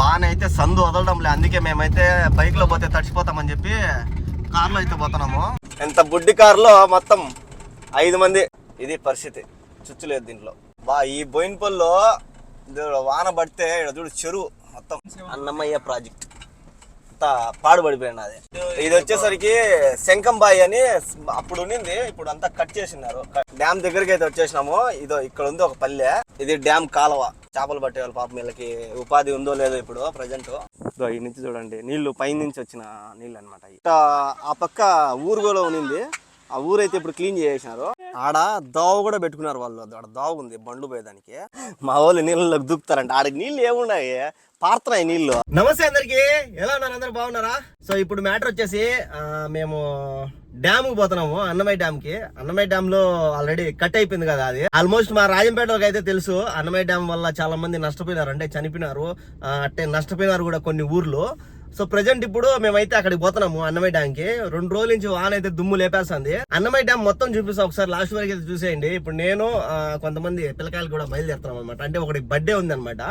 వాన అయితే సందు వదలడం లే అందుకే మేమైతే బైక్లో పోతే తడిచిపోతామని చెప్పి కార్లో అయితే పోతున్నాము. ఎంత బుడ్డి కారులో మొత్తం ఐదు మంది. ఇది పరిస్థితి. చుచ్చులేదు దీంట్లో. బా ఈ బోయిన్పల్లో వాన పడితే ఈడ చూడు చెరువు మొత్తం. అన్నమయ్య ప్రాజెక్ట్. అంతా పాడుపడిపోయింది అది. ఇది వచ్చేసరికి శంకంబాయి అని అప్పుడు ఉన్నింది ఇప్పుడు అంతా కట్ చేసినారు. డ్యామ్ దగ్గరికి అయితే వచ్చేసినాము. ఇదో ఇక్కడ ఉంది ఒక పల్లె. ఇది డ్యామ్ కాలువ. చేపలు పట్టే వాళ్ళ పాపం వీళ్ళకి ఉపాధి ఉందో లేదో ఇప్పుడు ప్రజెంట్ ఈ నుంచి చూడండి. నీళ్ళు పై నుంచి వచ్చిన నీళ్ళు అనమాట ఆ పక్క ఊరుగోలో ఉన్నింది. ఆ ఊరైతే ఇప్పుడు క్లీన్ చేసేసినారు. ఆడ దోవ కూడా పెట్టుకున్నారు వాళ్ళు. ఆడ దోవ ఉంది బండ్లు పోయేదానికి. మా వాళ్ళు నీళ్ళలోకి దూకుతారంట. ఆడకి నీళ్ళు ఏమున్నాయి? పారుతున్నాయి నీళ్ళు నమస్తే అందరికి. ఎలా ఉన్నారు? అందరు బాగున్నారా? సో ఇప్పుడు మ్యాటర్ వచ్చేసి మేము డ్యామ్కు పోతున్నాము అన్నమయ్య డ్యామ్కి అన్నమయ్య డ్యామ్లో ఆల్రెడీ కట్ అయిపోయింది కదా అది. ఆల్మోస్ట్ మా రాజంపేటలోకి అయితే తెలుసు అన్నమయ్య డ్యామ్ వల్ల చాలా మంది నష్టపోయినారు అంటే చనిపోయినారు. అట్టే అంటే నష్టపోయినారు కూడా కొన్ని ఊర్లు. సో ప్రజెంట్ ఇప్పుడు మేమైతే అక్కడికి పోతున్నాము అన్నమయ్య డ్యామ్కి. రెండు రోజుల నుంచి వాన అయితే దుమ్ము లేపేస్తుంది. అన్నమయ్య డ్యామ్ మొత్తం చూపిస్తా ఒకసారి లాస్ట్ వరకు అయితే చూసేయండి. ఇప్పుడు నేను కొంతమంది పిల్లకాయలు కూడా బయలుదేరుతున్నాం అనమాట అంటే ఒకటి బర్త్డే ఉంది అనమాట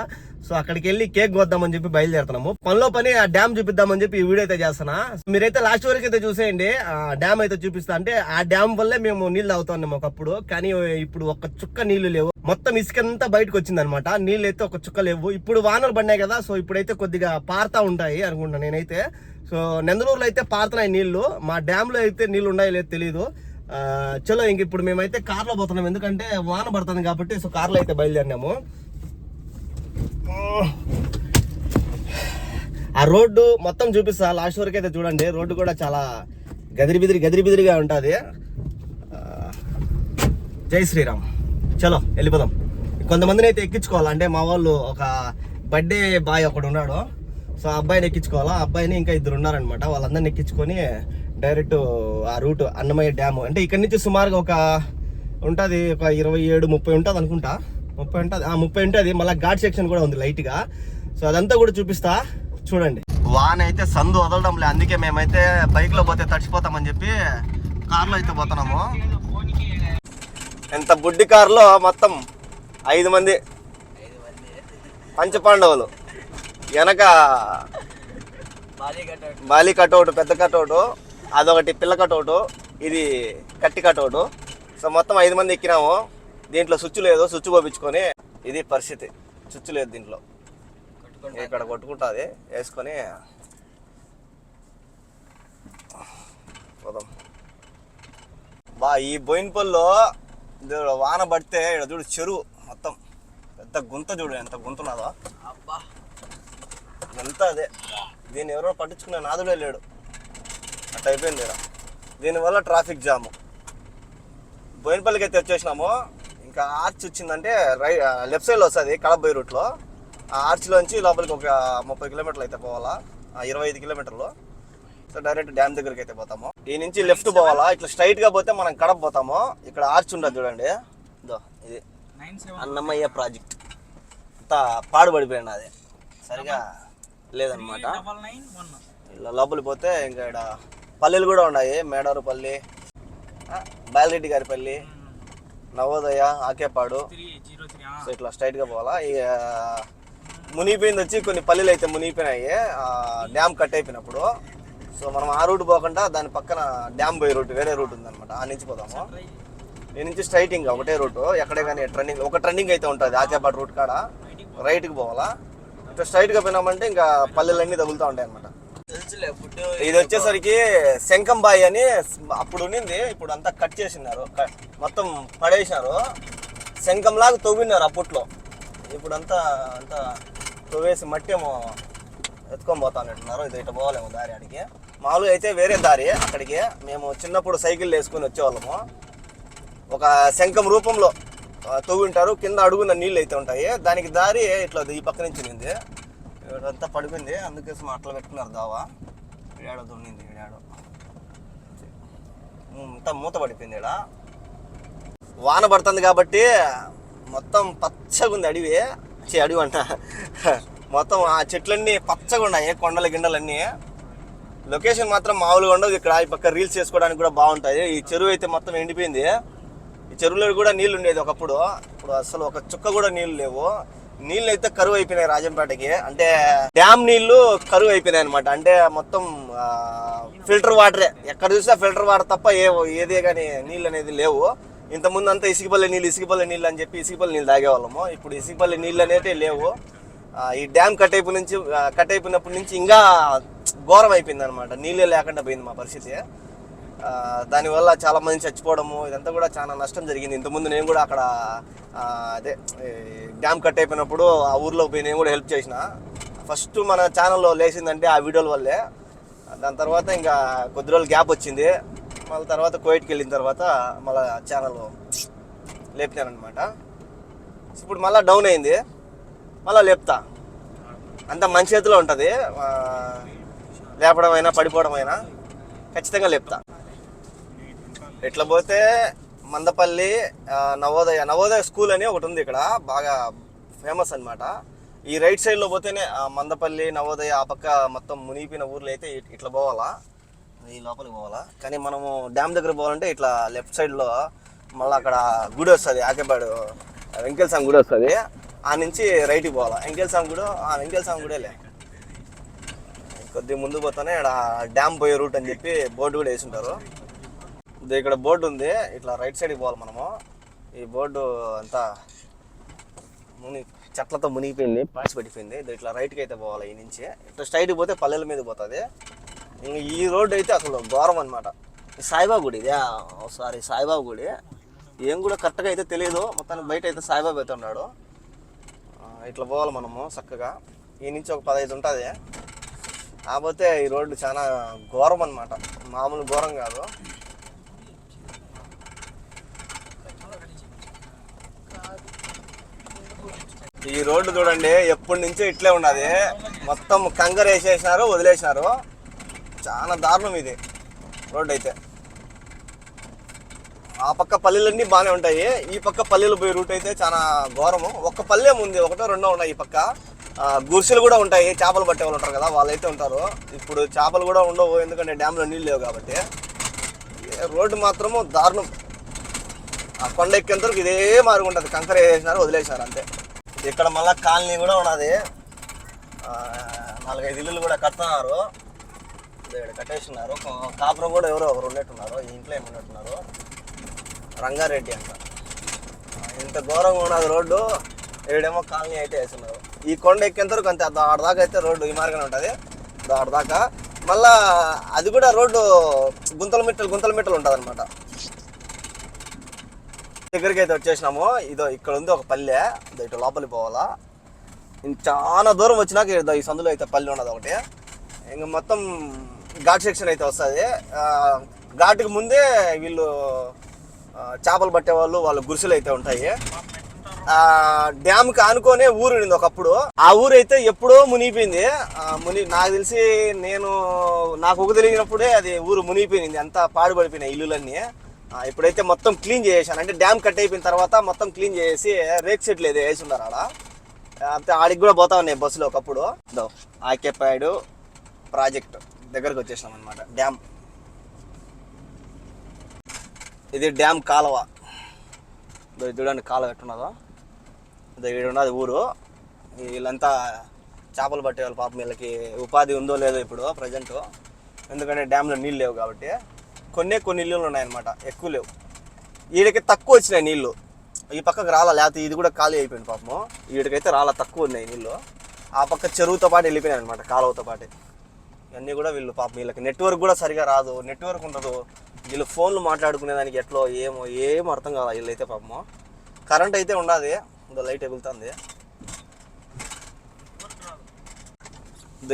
సో అక్కడికి వెళ్ళి కేక్ కొద్దామని చెప్పి బయలుదేరుతున్నాము. పనిలో పని ఆ డ్యామ్ చూపిద్దామని చెప్పి ఈ వీడియో అయితే చేస్తున్నా. మీరైతే లాస్ట్ వరకు అయితే చూసేయండి. ఆ డ్యామ్ అయితే చూపిస్తా అంటే ఆ డ్యామ్ వల్లే మేము నీళ్ళు తాగుతున్నాం ఒకప్పుడు. కానీ ఇప్పుడు ఒక్క చుక్క నీళ్ళు లేవు. మొత్తం ఇసుకంతా బయటకు వచ్చింది అనమాట నీళ్ళు అయితే ఒక చుక్క లేవు. ఇప్పుడు వానలు పడినాయి కదా సో ఇప్పుడైతే కొద్దిగా పారుతా ఉంటాయి అనుకుంటున్నాను నేనైతే. సో నెందలూరులో అయితే పారుతున్నాయి నీళ్ళు. మా డ్యామ్లో అయితే నీళ్ళు ఉన్నాయో లేదో తెలియదు చలో ఇంక ఇప్పుడు మేమైతే కార్లో పోతున్నాం. ఎందుకంటే వాన పడుతుంది కాబట్టి సో కార్లో అయితే బయలుదేరినాము. ఆ రోడ్డు మొత్తం చూపిస్తా. లాస్ట్ వరకు అయితే చూడండి. రోడ్డు కూడా చాలా గదిరి బిదిరి గదిరి బిదిరిగా ఉంటుంది. జై శ్రీరామ్. చలో వెళ్ళిపోదాం. కొంతమందిని అయితే ఎక్కించుకోవాలి? అంటే మా వాళ్ళు ఒక బర్త్డే బాయ్ ఒకడు ఉన్నాడు. సో ఆ అబ్బాయిని ఎక్కించుకోవాలా? ఆ అబ్బాయిని ఇంకా ఇద్దరు ఉన్నారనమాట వాళ్ళందరిని ఎక్కించుకొని డైరెక్ట్ ఆ రూట్ అన్నమయ్య డ్యామ్. అంటే ఇక్కడ నుంచి సుమారుగా ఒక ఉంటుంది ఒక ఇరవై ఏడు ముప్పై ఉంటుంది అనుకుంటా. ముప్పై ఉంటుంది. ఆ ముప్పై ఉంటుంది. మళ్ళీ ఘాట్ సెక్షన్ కూడా ఉంది లైట్గా. సో అదంతా కూడా చూపిస్తా. చూడండి. వాన అయితే సందు వదలడం లే అందుకే మేమైతే బైక్లో పోతే తడిచిపోతామని చెప్పి కార్లో అయితే పోతున్నాము. ఎంత బుడ్డి కారులో మొత్తం ఐదు మంది. పంచపాండవులు. వెనక బాలి కటౌట్ పెద్ద కటౌట్ అదొకటి పిల్ల కటౌట్ ఇది కట్టి కటౌట్ సో మొత్తం ఐదు మంది ఎక్కినాము. దీంట్లో స్విచ్ లేదు. స్విచ్ పోపించుకొని ఇది పరిస్థితి. స్విచ్ లేదు దీంట్లో. ఇక్కడ కొట్టుకుంటుంది. వేసుకొని పోదాం. బా ఈ బోయిన్పల్లో వాన పడితే ఇక్కడ చూడు చెరువు మొత్తం. పెద్ద గుంత చూడు ఎంత గుంత ఉన్నదో. ఎంత అదే. దీన్ని ఎవరో పట్టించుకునే నాదుడే లేడు. అట్ట అయిపోయింది ఇక్కడ దీనివల్ల ట్రాఫిక్ జాము. బోయినపల్లికి అయితే వచ్చేసినాము. ఇంకా ఆర్చ్ వచ్చిందంటే రై లెఫ్ట్ సైడ్లో వస్తుంది కడప బై రూట్లో. ఆ ఆర్చ్లోంచి లోపలికి ఒక ముప్పై కిలోమీటర్లు అయితే పోవాలా? ఆ ఇరవై ఐదు కిలోమీటర్లు. సో డైరెక్ట్ డ్యామ్ దగ్గరికి అయితే పోతాము. ఈ నుంచి లెఫ్ట్ పోవాలా? ఇట్లా స్ట్రైట్గా పోతే మనం కడప పోతాము. ఇక్కడ ఆర్చ్ ఉండదు చూడండి. ఇదో ఇది అన్నమయ్య ప్రాజెక్ట్. అంతా పాడుపడిపోయింది అది సరిగా లేదనమాట ఇలా లోపలికి పోతే ఇంకా ఇక్కడ పల్లెలు కూడా ఉన్నాయి. మేడారుపల్లి బాలిరెడ్డి గారి పల్లి నవోదయ ఆకేపాడు. సో ఇట్లా స్ట్రైట్గా పోవాలా ఇక మునిగిపోయింది వచ్చి కొన్ని పల్లెలు అయితే మునిగిపోయినాయి. ఆ డ్యామ్ కట్ అయిపోయినప్పుడు. సో మనం ఆ రూట్ పోకుండా దాని పక్కన డ్యామ్ పోయే రూట్ వేరే రూట్ ఉందన్నమాట. ఆ నుంచి పోదాము. ఈ నుంచి స్ట్రైట్ ఇంకా ఒకటే రూట్. ఎక్కడే కానీ ట్రెండింగ్ ఒక ట్రెండింగ్ అయితే ఉంటుంది. ఆకేపాడు రూట్ కాడ. రైట్కి పోవాలా. ఇట్లా స్ట్రైట్గా పోయినామంటే ఇంకా పల్లెలన్నీ తగులుతూ ఉంటాయి అనమాట ఇది వచ్చేసరికి శంకంబాయి అని అప్పుడు ఉన్నింది ఇప్పుడు అంతా కట్ చేసినారు. మొత్తం పడేసినారు. శంఖంలాగా తవ్వినారు అప్పట్లో ఇప్పుడంతా అంతా అంతా తవ్వేసి మట్టి ఏమో ఎత్తుకొని పోతానంటున్నారు. ఇది ఇటు పోవాలేమో దారి అడిగి మామూలుగా అయితే వేరే దారి అక్కడికి. మేము చిన్నప్పుడు సైకిల్ వేసుకొని వచ్చేవాళ్ళము. ఒక శంఖం రూపంలో తవ్వింటారు. కింద అడుగున నీళ్ళు అయితే ఉంటాయి. దానికి దారి ఇట్లా ఈ పక్క నుంచి ఉంది అంతా పడిపోయింది. అందుకోసం అట్లా పెట్టుకున్నారు దావా. ఇడాడో దున్నింది ఇడాడో అంతా మూత పడిపోయింది ఇక్కడ వాన పడుతుంది కాబట్టి మొత్తం పచ్చగా ఉంది అడవి. అడవి అంట. మొత్తం ఆ చెట్లన్నీ పచ్చగా ఉన్నాయి కొండల గిండలన్నీ. లొకేషన్ మాత్రం మామూలుగా ఉండదు. ఇక్కడ ఈ పక్క రీల్స్ చేసుకోవడానికి కూడా బాగుంటాయి. ఈ చెరువు అయితే మొత్తం ఎండిపోయింది. ఈ చెరువులో కూడా నీళ్ళు ఉండేది ఒకప్పుడు. ఇప్పుడు అసలు ఒక చుక్క కూడా నీళ్ళు లేవు. నీళ్ళు అయితే కరువు అయిపోయినాయి రాజంపేటకి. అంటే డ్యామ్ నీళ్ళు కరువు అయిపోయినాయి అనమాట అంటే మొత్తం ఫిల్టర్ వాటరే. ఎక్కడ చూసినా ఫిల్టర్ వాటర్ తప్ప ఏ ఏదే కానీ నీళ్ళు అనేది లేవు. ఇంతకుముందు అంతా ఇసుకపల్లి నీళ్ళు ఇసుకపల్లి నీళ్ళు అని చెప్పి ఇసుకపల్లి నీళ్ళు తాగేవాళ్ళము. ఇప్పుడు ఇసుకపల్లి నీళ్ళు అనేవి లేవు ఈ డ్యామ్ కట్ అయిపోయి నుంచి కట్ అయిపోయినప్పటి నుంచి ఇంకా ఘోరం అయిపోయింది అనమాట నీళ్ళే లేకుండా పోయింది మా పరిస్థితి. దానివల్ల చాలా మంది చచ్చిపోవడము ఇదంతా కూడా చాలా నష్టం జరిగింది. ఇంతకుముందు నేను కూడా అక్కడ అదే డ్యామ్ కట్ అయిపోయినప్పుడు ఆ ఊర్లో పోయి నేను కూడా హెల్ప్ చేసిన. ఫస్ట్ మన ఛానల్లో లేచిందంటే ఆ వీడియోల వల్లే. దాని తర్వాత ఇంకా కొద్ది రోజులు గ్యాప్ వచ్చింది. మళ్ళీ తర్వాత కోయిట్కి వెళ్ళిన తర్వాత మళ్ళీ ఛానల్ లేపినానమాట ఇప్పుడు మళ్ళీ డౌన్ అయింది. మళ్ళీ లేపుతా. అంత మన చేతిలో ఉంటుంది. లేపడం అయినా పడిపోవడం అయినా ఖచ్చితంగా లేపుతా. ఇట్లా పోతే మందపల్లి నవోదయ నవోదయ స్కూల్ అని ఒకటి ఉంది ఇక్కడ బాగా ఫేమస్ అన్నమాట. ఈ రైట్ సైడ్లో పోతేనే మందపల్లి నవోదయ ఆ పక్క మొత్తం మునిగిపోయిన ఊర్లో అయితే ఇట్లా పోవాలా? ఈ లోపలికి పోవాలా? కానీ మనము డ్యామ్ దగ్గర పోవాలంటే ఇట్లా లెఫ్ట్ సైడ్లో మళ్ళీ అక్కడ గుడి వస్తుంది ఆకేపాడు వెంకటేశ్వర గుడి వస్తుంది. ఆ నుంచి రైట్కి పోవాలా? వెంకటేశ్వర స్వామి గుడి ఆ వెంకటేశ్వర స్వామి గుడేలే. కొద్ది ముందు పోతానే ఇక్కడ డ్యామ్ పోయే రూట్ అని చెప్పి బోర్డు కూడా వేసి ఉంటారు. ఇక్కడ బోర్డు ఉంది. ఇట్లా రైట్ సైడ్కి పోవాలి మనము. ఈ బోర్డు అంతా ముని చెట్లతో మునిగిపోయింది పాచి పడిపోయింది. ఇట్లా రైట్కి అయితే పోవాలి ఈ నుంచి. ఇట్లా స్ట్రైట్కి పోతే పల్లెల మీద పోతుంది. ఈ రోడ్డు అయితే అసలు ఘోరం అనమాట సాయిబాబా గుడి ఇదే సారీ సాయిబాబా గుడి. ఏం కూడా కరెక్ట్గా అయితే తెలియదు మొత్తానికి బయట అయితే సాయిబాబా అయితే ఉన్నాడు. ఇట్లా పోవాలి మనము చక్కగా. ఈ నుంచి ఒక పదహైదు ఉంటుంది. కాకపోతే ఈ రోడ్డు చాలా ఘోరం అనమాట మామూలు ఘోరం కాదు. ఈ రోడ్డు చూడండి ఎప్పటి నుంచో ఇట్లే ఉన్నది. మొత్తం కంకర వేసేసినారు వదిలేసినారు. చాలా దారుణం ఇది రోడ్డు అయితే. ఆ పక్క పల్లెలన్నీ బాగానే ఉంటాయి. ఈ పక్క పల్లెలు పోయే రూట్ అయితే చాలా ఘోరము. ఒక్క పల్లె ఉంది ఒకటో రెండో ఉన్నాయి ఈ పక్క. ఆ, కూడా ఉంటాయి. చేపలు పట్టే వాళ్ళు ఉంటారు కదా వాళ్ళైతే ఉంటారు. ఇప్పుడు చేపలు కూడా ఉండవు ఎందుకంటే డ్యామ్లో నీళ్ళు లేవు కాబట్టి. రోడ్డు మాత్రము దారుణం. ఆ కొండ ఎక్కేంత వరకు ఇదే మార్గం ఉంటుంది. కంకర వేసినారు వదిలేసినారు అంతే. ఇక్కడ మళ్ళీ కాలనీ కూడా ఉన్నది. నాలుగైదు ఇల్లులు కూడా కడుతున్నారు. ఇక్కడ కట్టేస్తున్నారు కాపురం కూడా ఎవరో ఒకరు ఉన్నట్టున్నారు. ఈ ఇంట్లో ఏమన్నట్టున్నారు రంగారెడ్డి అంట. ఇంత ఘోరంగా ఉన్నది రోడ్డు. ఏడేమో కాలనీ అయితే వేస్తున్నారు. ఈ కొండ ఎక్కేంత వరకు అంతే. దాకా అయితే రోడ్డు ఈ మార్గం ఉంటుంది. దాకా. మళ్ళా అది కూడా రోడ్డు గుంతల మిట్టలు గుంతల మిట్టలు ఉంటుంది అనమాట దగ్గరికి అయితే వచ్చేసినాము. ఇదో ఇక్కడ ఉంది ఒక పల్లె. ఇటు లోపలికి పోవాలా. చాలా దూరం వచ్చినాక ఇదో ఈ సందులో అయితే పల్లె ఉన్నది ఒకటి. ఇంక మొత్తం ఘాట్ సెక్షన్ అయితే వస్తుంది. ఘాటుకి ముందే వీళ్ళు చేపలు పట్టే వాళ్ళు వాళ్ళ గురిసెలు అయితే ఉంటాయి. డ్యామ్కి డ్యామ్ ఆనుకోనే ఊరు ఉండింది ఒకప్పుడు. ఆ ఊరు అయితే ఎప్పుడో మునిగిపోయింది. ముని నాకు తెలిసి నేను నాకు ఒక తెలియనప్పుడే అది ఊరు మునిగిపోయింది. అంతా పాడుపడిపోయినాయి ఇల్లులన్నీ. ఇప్పుడైతే మొత్తం క్లీన్ చేసేసాను. అంటే డ్యామ్ కట్ అయిపోయిన తర్వాత మొత్తం క్లీన్ చేసి రేక్ సెట్లు ఏదో వేసి ఉన్నారు ఆడ. అంతే ఆడికి కూడా పోతా ఉన్నాయి బస్సులో ఒకప్పుడు. దో ప్రాజెక్ట్ దగ్గరకు వచ్చేసినాం అనమాట డ్యామ్. ఇది డ్యామ్ కాలువ. చూడండి కాలువ ఎట్టున్నదో ఇదో ఉన్నది ఊరు. వీళ్ళంతా చేపలు పట్టే వాళ్ళు పాపం వీళ్ళకి ఉపాధి ఉందో లేదో ఇప్పుడు ప్రజెంట్. ఎందుకంటే డ్యామ్లో నీళ్ళు లేవు కాబట్టి. కొన్నే కొన్ని ఇల్లులు ఉన్నాయన్నమాట. ఎక్కువ లేవు. వీడికి తక్కువ వచ్చినాయి నీళ్ళు ఈ పక్కకు రాలా లేకపోతే ఇది కూడా ఖాళీ అయిపోయింది పాపము. వీడికైతే రాలా తక్కువ ఉన్నాయి నీళ్ళు ఆ పక్క చెరువుతో పాటు వెళ్ళిపోయినాయి అనమాట కాలువతో పాటు. ఇవన్నీ కూడా వీళ్ళు పాపం వీళ్ళకి నెట్వర్క్ కూడా సరిగా రాదు. నెట్వర్క్ ఉండదు. వీళ్ళు ఫోన్లు మాట్లాడుకునే దానికి ఎట్లో ఏమో ఏం అర్థం కాదు వీళ్ళైతే పాపము. కరెంట్ అయితే ఉండదు ఇంకా లైట్ ఎగులుతుంది.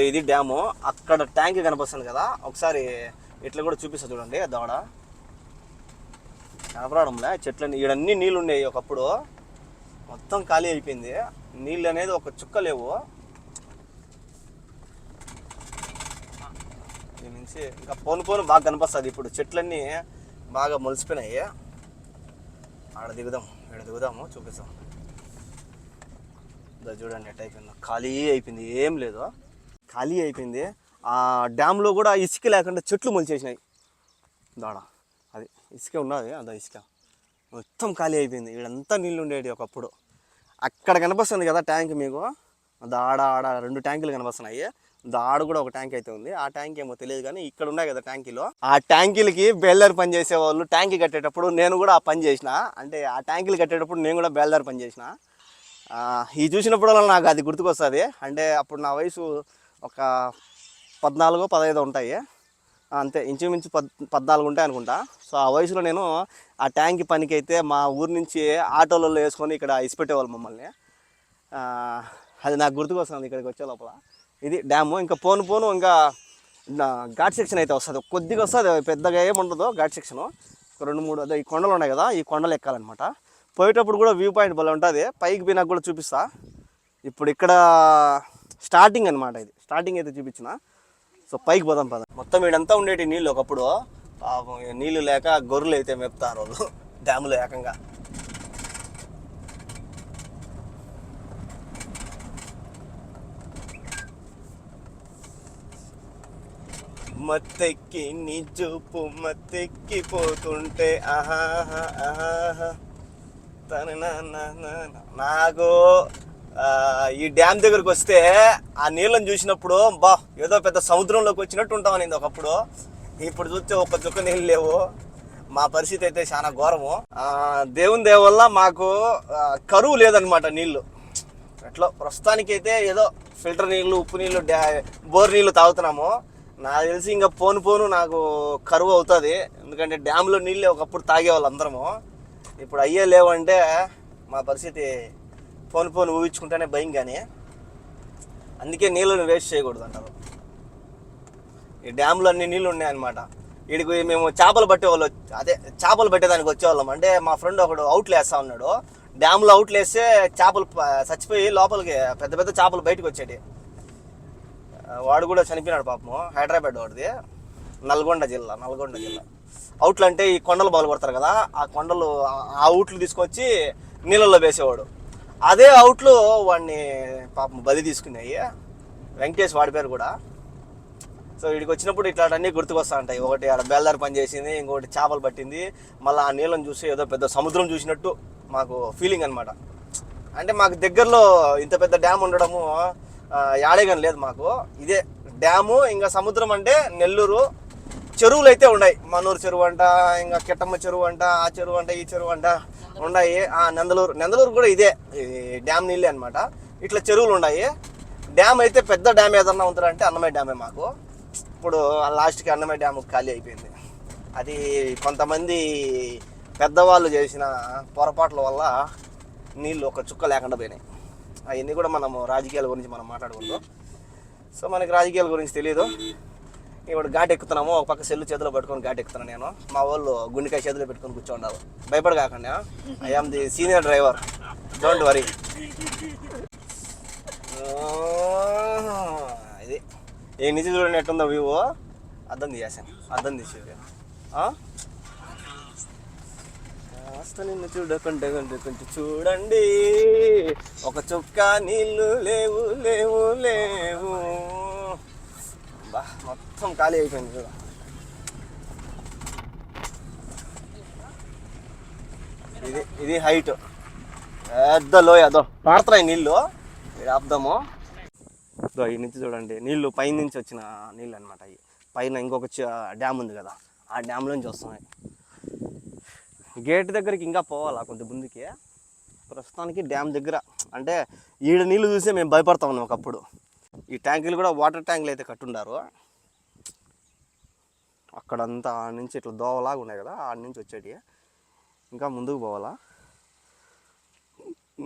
ఇది డ్యాము. అక్కడ ట్యాంక్ కనిపిస్తుంది కదా. ఒకసారి ఇట్లా కూడా చూపిస్తా చూడండి దోడ. కనపడంలే చెట్లన్నీ ఇవన్నీ నీళ్ళు ఉండేవి ఒకప్పుడు. మొత్తం ఖాళీ అయిపోయింది. నీళ్ళు అనేది ఒక చుక్క లేవు. నుంచి ఇంకా పోను పోను బాగా కనిపిస్తుంది ఇప్పుడు. చెట్లన్నీ బాగా మొలిసిపోయినాయి. ఆడ దిగుదాం ఇక్కడ దిగుదాము చూపిస్తాం. చూడండి ఎట్ అయిపోయిందో. ఖాళీ అయిపోయింది ఏం లేదు. ఖాళీ అయిపోయింది. ఆ డ్యామ్లో కూడా ఇసుక లేకుండా చెట్లు మొలిచేసినాయి. దాడ అది ఇసుక ఉన్నది అంత ఇసుక. మొత్తం ఖాళీ అయిపోయింది. వీడంతా నీళ్ళు ఉండేది ఒకప్పుడు. అక్కడ కనిపిస్తుంది కదా ట్యాంక్ మీకు? దాడ ఆడ రెండు ట్యాంకులు కనిపిస్తున్నాయి. దాడ కూడా ఒక ట్యాంక్ అయితే ఉంది. ఆ ట్యాంక్ ఏమో తెలియదు కానీ ఇక్కడ ఉన్నాయి కదా ట్యాంకీలో. ఆ ట్యాంకీలకి బేల్దారి పని చేసే వాళ్ళు ట్యాంకీ కట్టేటప్పుడు నేను కూడా ఆ పని చేసిన. అంటే ఆ ట్యాంకీలు కట్టేటప్పుడు నేను కూడా బేల్దారి పని చేసిన. ఆ, ఇది చూసినప్పుడల్లా నాకు అది గుర్తుకొస్తుంది. అంటే అప్పుడు నా వయసు ఒక పద్నాలుగు పదహైదు ఉంటాయి. అంతే. ఇంచుమించు పద్ పద్నాలుగు ఉంటాయి అనుకుంటా. సో ఆ వయసులో నేను ఆ ట్యాంక్ పనికి అయితే మా ఊరు నుంచి ఆటోలలో వేసుకొని ఇక్కడ ఇసిపెట్టేవాళ్ళు మమ్మల్ని. అది నాకు గుర్తుకొస్తుంది ఇక్కడికి వచ్చే లోపల. ఇది డ్యాము. ఇంకా పోను పోను ఇంకా ఘాట్ సెక్షన్ అయితే వస్తుంది. కొద్దిగా వస్తుంది. పెద్దగా ఏముండదు ఘాట్ సెక్షన్. రెండు మూడు అదే ఈ కొండలు ఉన్నాయి కదా ఈ కొండలు ఎక్కాలన్నమాట. పోయేటప్పుడు కూడా వ్యూ పాయింట్ భలే ఉంటుంది. పైకి పోయి నాకు కూడా చూపిస్తా. ఇప్పుడు ఇక్కడ స్టార్టింగ్ అనమాట ఇది. స్టార్టింగ్ అయితే చూపించిన. సో పైకి పోదాం పద. మొత్తం వీడంతా ఉండేటి నీళ్ళు ఒకప్పుడు. నీళ్ళు లేక గొర్రెలు అయితే మెప్తారు వాళ్ళు. డ్యాములో ఏకంగా. మత్తెక్కి నీ చూపు మత్తెక్కి పోతుంటే ఆహా ఆహా తన నాగో. ఈ డ్యామ్ దగ్గరకు వస్తే ఆ నీళ్ళని చూసినప్పుడు బా ఏదో పెద్ద సముద్రంలోకి వచ్చినట్టు ఉంటాం అనేది ఒకప్పుడు. ఇప్పుడు చూస్తే ఒక చుక్క నీళ్ళు లేవు. మా పరిస్థితి అయితే చాలా ఘోరము. దేవుని దేవ వల్ల మాకు కరువు లేదనమాట నీళ్ళు. అట్లా ప్రస్తుతానికైతే ఏదో ఫిల్టర్ నీళ్ళు ఉప్పు నీళ్ళు డ్యా బోర్ నీళ్ళు తాగుతున్నాము. నాకు తెలిసి ఇంకా పోను పోను నాకు కరువు అవుతుంది. ఎందుకంటే డ్యామ్లో నీళ్ళే ఒకప్పుడు తాగేవాళ్ళు అందరము. ఇప్పుడు అయ్యే లేవంటే మా పరిస్థితి ఫోన్ ఫోన్ ఊహించుకుంటేనే భయం కానీ అందుకే నీళ్ళని వేస్ట్ చేయకూడదు అంటారు ఈ డ్యామ్లో అన్ని నీళ్ళు ఉన్నాయన్నమాట. వీడికి మేము చేపలు పట్టేవాళ్ళు అదే చేపలు పట్టేదానికి వచ్చేవాళ్ళం. అంటే మా ఫ్రెండ్ ఒకడు అవుట్లు వేస్తా ఉన్నాడు. డ్యామ్లో అవుట్లు వేస్తే చేపలు చచ్చిపోయి లోపలికి పెద్ద పెద్ద చేపలు బయటకు వచ్చేటి. వాడు కూడా చనిపోయినాడు పాపము. హైదరాబాద్ వాడిది. నల్గొండ జిల్లా నల్గొండ జిల్లా. అవుట్లు అంటే ఈ కొండలు బాగుపడతారు కదా ఆ కొండలు ఆ- ఆ అవుట్లు తీసుకొచ్చి నీళ్ళల్లో వేసేవాడు. అదే అవుట్లో వాడిని పాపం బలి తీసుకున్నాయి. వెంకటేష్ వాడి పేరు కూడా. సో వీడికి వచ్చినప్పుడు ఇట్లాంటివన్నీ గుర్తుకొస్తా ఉంటాయి ఒకటి ఆడ బేల్దారి పని చేసింది ఇంకొకటి చేపలు పట్టింది. మళ్ళీ ఆ నీళ్ళని చూసి ఏదో పెద్ద సముద్రం చూసినట్టు మాకు ఫీలింగ్ అనమాట అంటే మాకు దగ్గరలో ఇంత పెద్ద డ్యామ్ ఉండడము ఆ, లేదు మాకు. ఇదే డ్యాము ఇంకా సముద్రం అంటే నెల్లూరు చెరువులు అయితే ఉన్నాయి. మనూరు చెరువు అంట ఇంకా కిట్టమ్మ చెరువు అంట ఆ చెరువు అంట ఈ చెరువు అంట ఉన్నాయి. ఆ నందలూరు నందలూరు కూడా ఇదే ఈ డ్యామ్ నీళ్ళే అనమాట ఇట్లా చెరువులు ఉన్నాయి. డ్యామ్ అయితే పెద్ద డ్యామ్ ఏదన్నా ఉంటుందంటే అన్నమయ్య డ్యామే మాకు. ఇప్పుడు లాస్ట్కి అన్నమయ్య డ్యామ్ ఖాళీ అయిపోయింది. అది కొంతమంది పెద్దవాళ్ళు చేసిన పొరపాట్ల వల్ల నీళ్ళు ఒక చుక్క లేకుండా పోయినాయి. అవన్నీ కూడా మనము రాజకీయాల గురించి మనం మాట్లాడుకుంటాం సో మనకి రాజకీయాల గురించి తెలియదు ఇప్పుడు ఘాట్ ఎక్కుతున్నాము ఒక పక్క సెల్లు చేతిలో పట్టుకొని ఘాట్ ఎక్కుతున్నాను నేను. మా వాళ్ళు గుండెకాయ చేతిలో పెట్టుకొని కూర్చోండారు. భయపడ I am the senior driver don't worry ఇది. ఏ నిజ చూడండి ఎట్టుందో వ్యూ అర్థం తీసేసాను అర్థం తీసేది కాస్త నిన్ను చూడకుండా కొంచెం కొంచెం చూడండి. ఒక చుక్క నీళ్ళు లేవు లేవు లేవు. బా మొత్తం ఖాళీ అయిపోయింది చూడ ఇది ఇది హైట్ పెద్ద లోయ అదో పారుతున్నాయి నీళ్ళు. ఇది ఆపుదాము ఇదో ఈ నుంచి చూడండి. నీళ్ళు పైనుంచి వచ్చిన నీళ్ళు అనమాట అవి. పైన ఇంకొక డ్యామ్ ఉంది కదా. ఆ డ్యామ్లోంచి వస్తున్నాయి. గేట్ దగ్గరికి ఇంకా పోవాలా కొంత ముందుకి? ప్రస్తుతానికి డ్యామ్ దగ్గర. అంటే ఈడ నీళ్ళు చూసి మేము భయపడతాం ఉన్నాం ఒకప్పుడు. ఈ ట్యాంకులు కూడా వాటర్ ట్యాంకులు అయితే కట్టుండారు. అక్కడంతా ఆ నుంచి ఇట్లా దోవలాగా ఉన్నాయి కదా ఆడ నుంచి వచ్చేటి ఇంకా ముందుకు పోవాలా?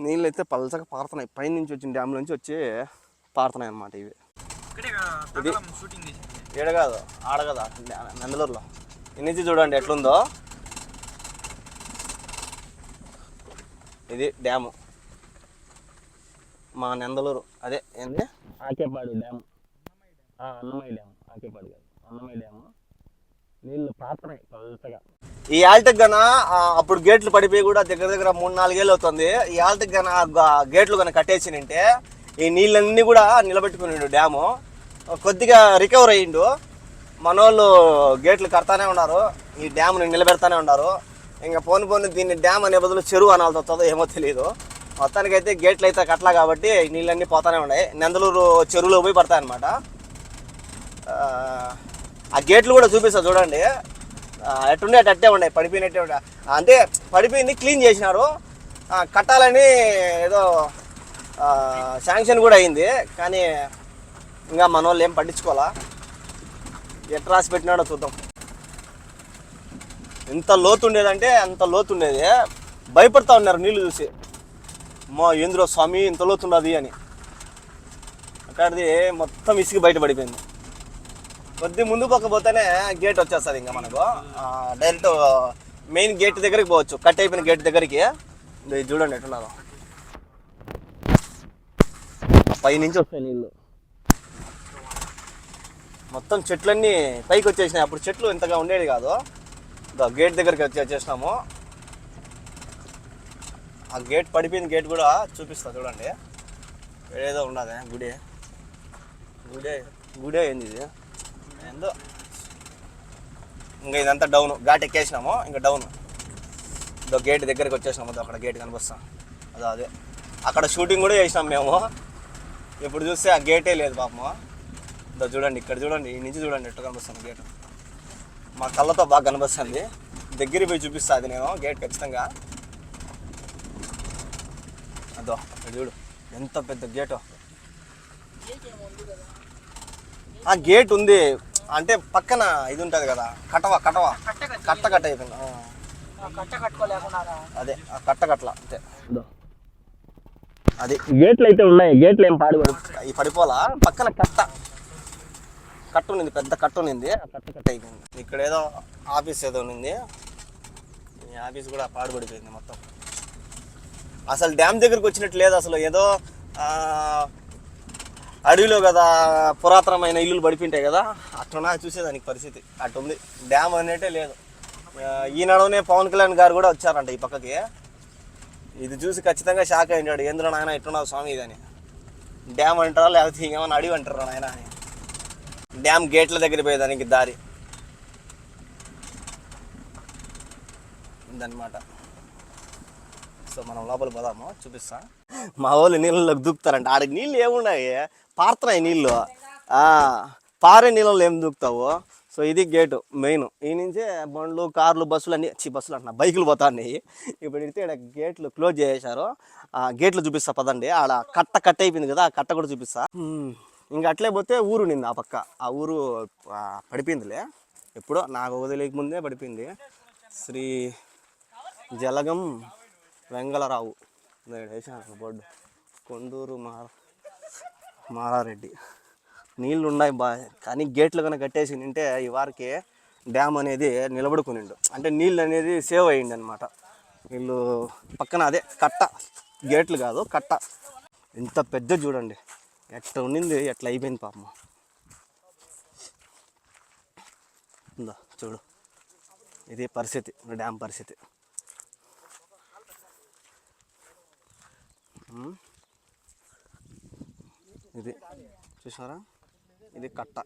నీళ్ళు అయితే పలచగా పారుతున్నాయి. పైనుంచి వచ్చిన డ్యామ్ నుంచి వచ్చి పారుతున్నాయి అన్నమాట ఇవి. ఇక్కడే కదా ఆడ కదా నందలూరులో. ఈ నుంచి చూడండి ఎట్లుందో. ఇది డ్యాము. మా నందలూరు. అదే ఏంది? ఆకేపాడు డ్యామ్. అన్నమయ్య డ్యామ్ ఆకేపాడు కాదు. అన్నమయ్య డ్యాము. నీళ్ళు పాత్రనాయి పలచగా ఈ ఆల్టక్ గన అప్పుడు గేట్లు పడిపోయి కూడా దగ్గర దగ్గర మూడు నాలుగేళ్ళు అవుతుంది. ఈ ఆల్టక్ గన గేట్లు కనుక కట్టేసినంటే ఈ నీళ్ళన్నీ కూడా నిలబెట్టుకుని డ్యాము. కొద్దిగా రికవర్ అయ్యిండు. మనోళ్ళు గేట్లు కడతానే ఉన్నారు. ఈ డ్యామ్ని నిలబెడతానే ఉన్నారు. ఇంకా పోను పోను దీన్ని డ్యామ్ అనే బదులు చెరువు అనాల్సి వస్తుందో ఏమో తెలియదు మొత్తానికి అయితే గేట్లు అయితే కట్టలా కాబట్టి నీళ్ళన్నీ పోతానే ఉన్నాయి. నందలూరు చెరువులో పోయి పడతాయి అనమాట ఆ గేట్లు కూడా చూపిస్తా చూడండి. ఆ, ఎట్టుండే అట్టే ఉన్నాయి పడిపోయినట్టే ఉన్నాయి అంటే పడిపోయింది క్లీన్ చేసినారు. కట్టాలని ఏదో శాంక్షన్ కూడా అయింది. కానీ ఇంకా మన వాళ్ళు ఏం పట్టించుకోవాలా? ఎట్ రాసి పెట్టినాడో చూద్దాం. ఎంత లోతు ఉండేదంటే అంత లోతు ఉండేది భయపడతా ఉన్నారు నీళ్ళు చూసి. మా ఏంద్రో స్వామి ఇంత లోతు ఉన్నది అని. అక్కడిది మొత్తం ఇసుక బయట పడిపోయింది. కొద్ది ముందు పక్క పోతేనే గేట్ వచ్చేస్తుంది ఇంకా మనకు. డైరెక్ట్ మెయిన్ గేట్ దగ్గరికి పోవచ్చు. కట్ అయిపోయిన గేట్ దగ్గరికి. చూడండి ఎట్టున్నదో పై నుంచి వస్తాయి నీళ్ళు మొత్తం చెట్లన్నీ పైకి వచ్చేసినాయి. అప్పుడు చెట్లు ఇంతగా ఉండేది కాదు. గేట్ దగ్గరికి వచ్చి వచ్చేసినాము. ఆ గేట్ పడిపోయిన గేట్ కూడా చూపిస్తా చూడండి. ఏదో ఉండదు గుడి. గుడే గుడే ఏంది ఇది? ఏందో. ఇంకా ఇదంతా డౌన్ ఘాట్ ఎక్కేసినాము ఇంకా డౌన్. ఇదో గేట్ దగ్గరికి వచ్చేసినాము అక్కడ గేట్ కనిపిస్తాం అదో అదే. అక్కడ షూటింగ్ కూడా చేసినాం మేము. ఇప్పుడు చూస్తే ఆ గేటే లేదు పాపము. ఇదో చూడండి ఇక్కడ చూడండి ఈ నుంచి చూడండి ఎట్లా కనిపిస్తుంది గేట్. మా కళ్ళతో బాగా కనిపిస్తుంది దగ్గరికి పోయి చూపిస్తా అది నేను గేట్ ఖచ్చితంగా. అదో చూడు ఎంత పెద్ద గేటు. ఆ గేట్ ఉంది అంటే పక్కన ఇది ఉంటుంది కదా కటవ కటవ. కట్ట కట్ట అయిపోయింది అదే ఆ కట్ట కట్ల అంతే. అది. గేట్లు అయితే ఉన్నాయి గేట్లు ఏం పాడి ఈ పడిపోలా పక్కన కట్ట. కట్ట ఉన్నింది పెద్ద కట్ట ఉన్నింది ఆ కట్ట కట్ట అయిపోయింది. ఇక్కడ ఏదో ఆఫీస్ ఏదో ఉన్నింది. ఈ ఆఫీస్ కూడా పాడుపడిపోయింది మొత్తం. అసలు డ్యామ్ దగ్గరికి వచ్చినట్టు లేదు అసలు. ఏదో అడవిలో కదా పురాతనమైన ఇల్లులు పడిపోయింటాయి కదా అట్లా చూసేదానికి పరిస్థితి. అట్టుంది డ్యామ్ అనేటే లేదు. ఈ నడవనే పవన్ కళ్యాణ్ గారు కూడా వచ్చారంట ఈ పక్కకి. ఇది చూసి ఖచ్చితంగా షాక్ అయినాడు. ఎందులో నాయన ఎట్టున్నావు స్వామి ఇదని. డ్యామ్ అంటారా? లేకపోతే ఇంకేమైనా అడివి అంటారా నాయన? అని. డ్యామ్ గేట్ల దగ్గర పోయేదానికి దారి. ఇదన్నమాట. సో మనం లోపల పోదాము చూపిస్తా. మా వాళ్ళు నీళ్ళలోకి దూకుతారంట. ఆడికి నీళ్ళు ఏమున్నాయి? పారుతున్నాయి నీళ్ళు. ఆ, పారే నీళ్ళలో ఏం దూకుతావు? సో ఇది గేటు మెయిన్. ఈ నుంచే బండ్లు కార్లు బస్సులు అన్ని చి బస్సులు అంటున్నా బైకులు పోతాయి ఇప్పుడు ఇడితే ఇక్కడ గేట్లు క్లోజ్ చేసేశారు. ఆ గేట్లు చూపిస్తా పదండి. ఆడ కట్ట కట్ అయిపోయింది కదా ఆ కట్ట కూడా చూపిస్తా. ఇంకా అట్లే పోతే ఊరు నింది ఆ పక్క. ఆ ఊరు పడిపోయిందిలే. ఎప్పుడో నాకు వదిలేక ముందే పడిపోయింది. శ్రీ జలగం వెంగళరావు. నేను వేసాను బోర్డు. కొండూరు మార మారారెడ్డి. నీళ్ళు ఉన్నాయి బా కానీ గేట్లు కనుక కట్టేసి నింటే ఈ వారికి డ్యామ్ అనేది నిలబడుకునిండు. అంటే నీళ్ళు అనేది సేవ్ అయ్యింది అనమాట వీళ్ళు పక్కన అదే కట్ట గేట్లు కాదు కట్ట. ఇంత పెద్ద చూడండి. ఎట్లా ఉండింది ఎట్లా అయిపోయింది పాపం. ఉందా చూడు. ఇది పరిస్థితి డ్యామ్ పరిస్థితి. ఇది చూసారా? ఇది కట్ట.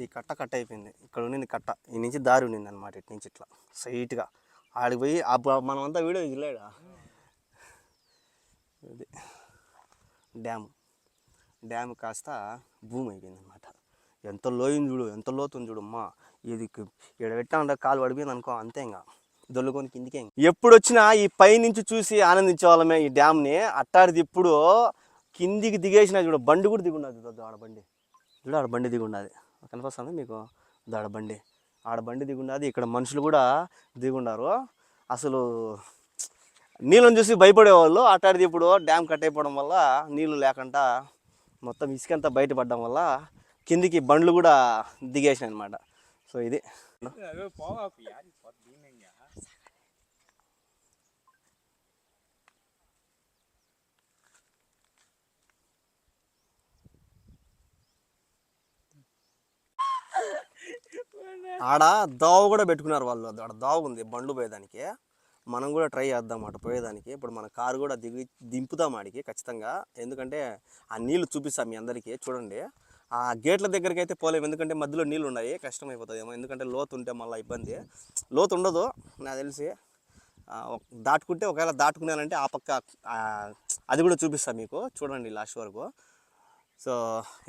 ఈ కట్ట కట్ట అయిపోయింది. ఇక్కడ ఉండింది కట్ట. ఈ నుంచి దారి ఉండింది అనమాట ఇటు నుంచి ఇట్లా. స్ట్రైట్గా ఆడికి పోయి మనమంతా వీడియో ఇల్లేడా? ఇది డ్యామ్. డ్యామ్ కాస్త భూమి అయిపోయింది అనమాట ఎంత లోయింది చూడు ఎంత లోతుంది చూడు అమ్మా. ఇది ఇక్కడ ఉంటే కాలు పడిపోయింది అనుకో అంతే ఇంకా. దొల్లుకొని కిందికే ఎప్పుడు వచ్చినా ఈ పై నుంచి చూసి ఆనందించే వాళ్ళమే ఈ డ్యామ్ని. అట్టాడిది ఇప్పుడు కిందికి దిగేసిన చూడ బండి కూడా దిగున్నది ఇదో ఆడ బండి. చూడు ఆడ బండి దిగున్నది కనిపిస్తుంది మీకు? దాడ బండి. ఆడ బండి దిగున్నది ఇక్కడ మనుషులు కూడా దిగుండారు. అసలు నీళ్ళని చూసి భయపడేవాళ్ళు. అట్టాడిది ఇప్పుడు డ్యామ్ కట్ అయిపోవడం వల్ల నీళ్ళు లేకుండా మొత్తం ఇసుకంతా బయటపడడం వల్ల కిందికి బండ్లు కూడా దిగేసినాయి అనమాట సో ఇది. ఆడ దావ కూడా పెట్టుకున్నారు వాళ్ళు. ఆడ దావ ఉంది బండ్లు పోయేదానికి. మనం కూడా ట్రై చేద్దాం అటు పోయేదానికి. ఇప్పుడు మన కారు కూడా దిగి దింపుదాం ఆడికి ఖచ్చితంగా. ఎందుకంటే ఆ నీళ్ళు చూపిస్తాం మీ అందరికీ చూడండి. ఆ గేట్ల దగ్గరికి అయితే పోలేము ఎందుకంటే మధ్యలో నీళ్ళు ఉన్నాయి కష్టం అయిపోతుంది ఏమో ఎందుకంటే లోతు ఉంటే మళ్ళీ ఇబ్బంది. లోతు ఉండదు నాకు తెలిసి. దాటుకుంటే ఒకవేళ దాటుకున్నానంటే ఆ పక్క అది కూడా చూపిస్తాను మీకు. చూడండి లాస్ట్ వరకు. సో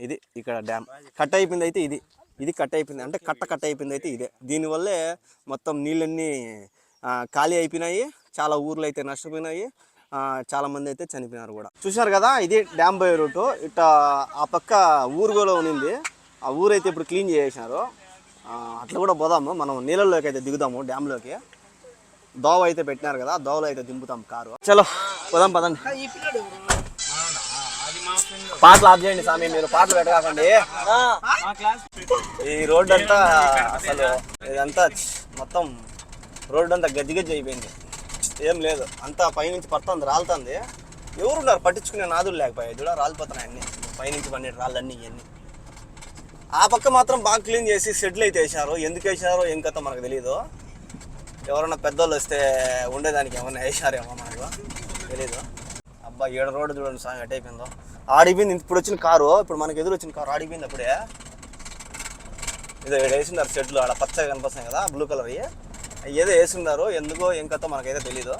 ఇది ఇక్కడ డ్యామ్. కట్ అయిపోయింది అయితే ఇది. ఇది కట్ అయిపోయింది. అంటే కట్ట కట్ అయిపోయింది అయితే ఇదే. దీనివల్లే మొత్తం నీళ్ళన్నీ ఖాళీ అయిపోయినాయి. చాలా ఊర్లు అయితే నష్టపోయినాయి. చాలామంది చాలా మంది అయితే చనిపోయినారు కూడా. చూశారు కదా ఇది డ్యామ్ బై రూటు. ఇట్ట ఆ పక్క ఊరు కూడా ఉన్నింది. ఆ ఊరైతే ఇప్పుడు క్లీన్ చేసేసినారు. అట్లా కూడా పోదాము. మనం నీళ్ళల్లోకి అయితే దిగుదాము డ్యామ్లోకి. దోవ అయితే పెట్టినారు కదా దోవలో అయితే దింపుతాం కారు. చలో పోదాం పదండి. పాటలు ఆఫ్ చేయండి స్వామి మీరు పాటలు పెట్టకండి ఈ రోడ్ అంతా అసలు ఇదంతా మొత్తం రోడ్ అంతా గజ్జి గజ్జి అయిపోయింది. ఏం లేదు అంతా పైనుంచి పడుతుంది రాలుతుంది. ఎవరున్నారు? పట్టించుకునే నాదులు లేకపోయాయి. చూడ రాలిపోతున్నాయి అన్ని. పైనుంచి పన్నెండు రాళ్ళు అన్ని ఇవన్నీ ఆ పక్క మాత్రం బాగా క్లీన్ చేసి షెడ్లు అయితే వేసారు ఎందుకు వేసారో ఏం కథ మనకు తెలియదు ఎవరైనా పెద్దోళ్ళు వస్తే ఉండేదానికి ఏమైనా వేసారేమో మనకు తెలియదు అబ్బా ఏడు రోడ్డు చూడండి సాంగ్ ఎట్ అయిపోయిందో. ఆడిపోయింది ఇప్పుడు వచ్చిన కారు ఇప్పుడు మనకి ఎదురు వచ్చిన కారు ఆడిపోయింది అప్పుడే. ఇదో ఇక్కడ షెడ్లు ఆడ పచ్చగా కనిపిస్తున్నాయి కదా బ్లూ కలర్ ఏదో వేసిండారు ఎందుకో ఏం కథ మనకైతే తెలీదు.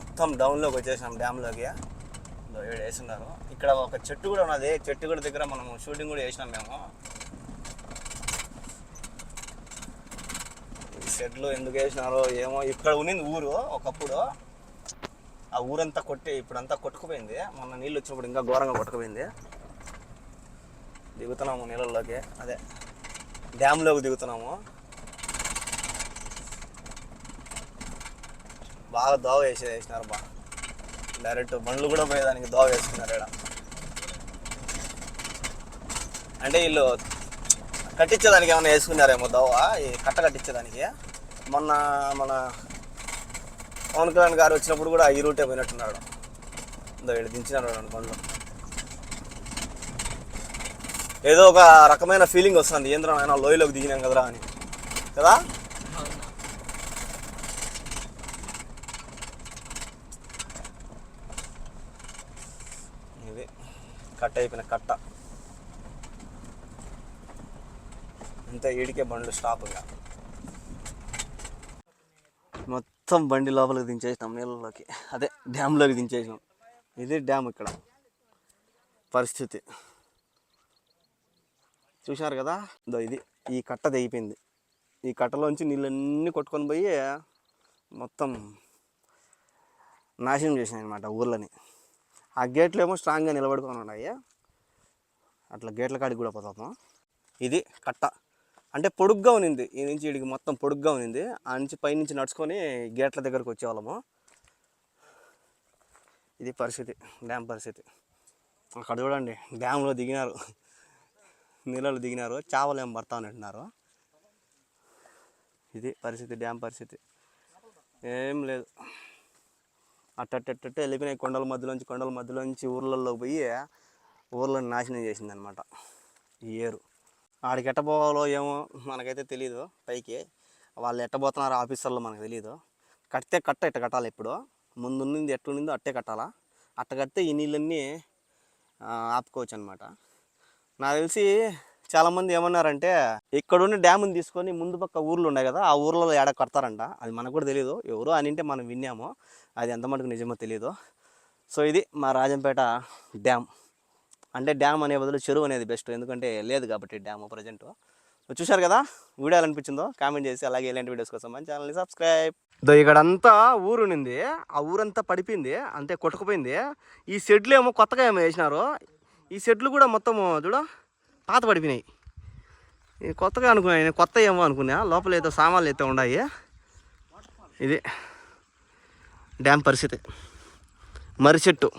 మొత్తం డౌన్లోకి వచ్చేసాం డ్యామ్లోకి ఇదో ఇక్కడ ఇక్కడ ఒక చెట్టు కూడా ఉన్నది చెట్టు కూడా దగ్గర మనం షూటింగ్ కూడా చేసినాం మేము. షెడ్లు ఎందుకు వేసినారో ఏమో. ఇక్కడ ఉన్నింది ఊరు ఒకప్పుడు. ఆ ఊరంతా కొట్టి ఇప్పుడంతా కొట్టుకుపోయింది. మొన్న నీళ్ళు వచ్చినప్పుడు ఇంకా ఘోరంగా కొట్టుకుపోయింది. దిగుతున్నాము నీళ్ళల్లోకి. అదే డ్యామ్లోకి దిగుతున్నాము. బాగా దోవ వేసి వేసినారు బా. డైరెక్ట్ బండ్లు కూడా పోయేదానికి దోవ వేసుకున్నారు ఇక్కడ అంటే వీళ్ళు కట్టించేదానికి ఏమైనా వేసుకున్నారేమో దోవ ఈ కట్ట కట్టించేదానికి. మొన్న మన పవన్ కళ్యాణ్ గారు వచ్చినప్పుడు కూడా ఈ రూటే పోయినట్టున్నాడు. వీళ్ళు ఇక్కడ దించినారు బండ్లు ఏదో ఒక రకమైన ఫీలింగ్ వస్తుంది. ఏంద్రా నాయన లోయలోకి దిగినాం కదరా అని. కదా? ఇది కట్ అయిపోయిన కట్ట. అంతా ఏడికే బండ్లు స్టాప్ మొత్తం బండి లోపలికి దించేసినాం నీళ్ళలోకి. అదే డ్యాంలోకి దించేసినాం. ఇది డ్యామ్ ఇక్కడ. పరిస్థితి. చూశారు కదా? ఇదో ఇది. ఈ కట్ట తెగిపోయింది. ఈ కట్టలోంచి నీళ్ళన్నీ కొట్టుకొని పోయి మొత్తం నాశనం చేసినాయి అనమాట ఊర్లని. ఆ గేట్లు ఏమో స్ట్రాంగ్గా నిలబడుకొని ఉన్నాయి. అట్లా గేట్ల కాడికి కూడా పోతాము ఇది కట్ట. అంటే పొడుగ్గా ఉన్నింది. ఈ నుంచి వీడికి మొత్తం పొడుగ్గా ఉన్నింది. ఆ నుంచి పైనుంచి నడుచుకొని గేట్ల దగ్గరకు వచ్చేవాళ్ళము. ఇది పరిస్థితి. డ్యామ్ పరిస్థితి. అక్కడ చూడండి డ్యామ్లో దిగినారు. నీళ్ళలో దిగినారు. చేపలు ఏం పడతా అంటున్నారు. ఇది పరిస్థితి డ్యామ్ పరిస్థితి. ఏం లేదు. అట్టట్టట్టే వెళ్ళిపోయినాయి. కొండల మధ్యలోంచి కొండల మధ్యలోంచి ఊర్లలో పోయి ఊర్లను నాశనం చేసిందనమాట. ఈ ఏరు. ఆడికి ఎట్ట పోవాలో ఏమో మనకైతే తెలియదు పైకి. వాళ్ళు ఎట్ట పోతున్నారు ఆఫీసర్లు మనకు తెలియదు కడితే కట్ట ఇట్ట కట్టాలి ఇప్పుడు. ముందున్నింది ఎట్టుండిందో అట్టే కట్టాలా. అట్ట కడితే ఈ నీళ్ళన్నీ ఆపుకోవచ్చు అనమాట నాకు తెలిసి చాలామంది ఏమన్నారంటే ఇక్కడున్న డ్యామ్ని తీసుకొని ముందు పక్క ఊర్లు ఉన్నాయి కదా ఆ ఊర్లలో ఏడ కడతారంట. అది మనకు కూడా తెలియదు ఎవరు అని అంటే మనం విన్నాము. అది ఎంత మటుకు నిజమో తెలియదు సో ఇది మా రాజంపేట డ్యామ్. అంటే డ్యామ్ అనే బదులు చెరువు అనేది బెస్ట్. ఎందుకంటే లేదు కాబట్టి డ్యామ్ ప్రజెంట్ చూశారు కదా? వీడియో అనిపించిందో కామెంట్ చేసి అలాగే ఇలాంటి వీడియోస్ కోసం మన ఛానల్ని సబ్స్క్రైబ్ దో ఇక్కడంతా ఊరు ఆ ఊరంతా పడిపోయింది. అంతే కొట్టుకుపోయింది. ఈ షెడ్లు ఏమో కొత్తగా ఏమో వేసినారు. ఈ షెడ్లు కూడా మొత్తం చూడ పాత పడిపోయినాయి. కొత్తగా అనుకున్నా నేను కొత్త ఏమో అనుకున్నా. లోపల ఏదో సామాన్లు అయితే ఉన్నాయి. ఇది డ్యామ్ పరిస్థితి. మర్రి చెట్టు.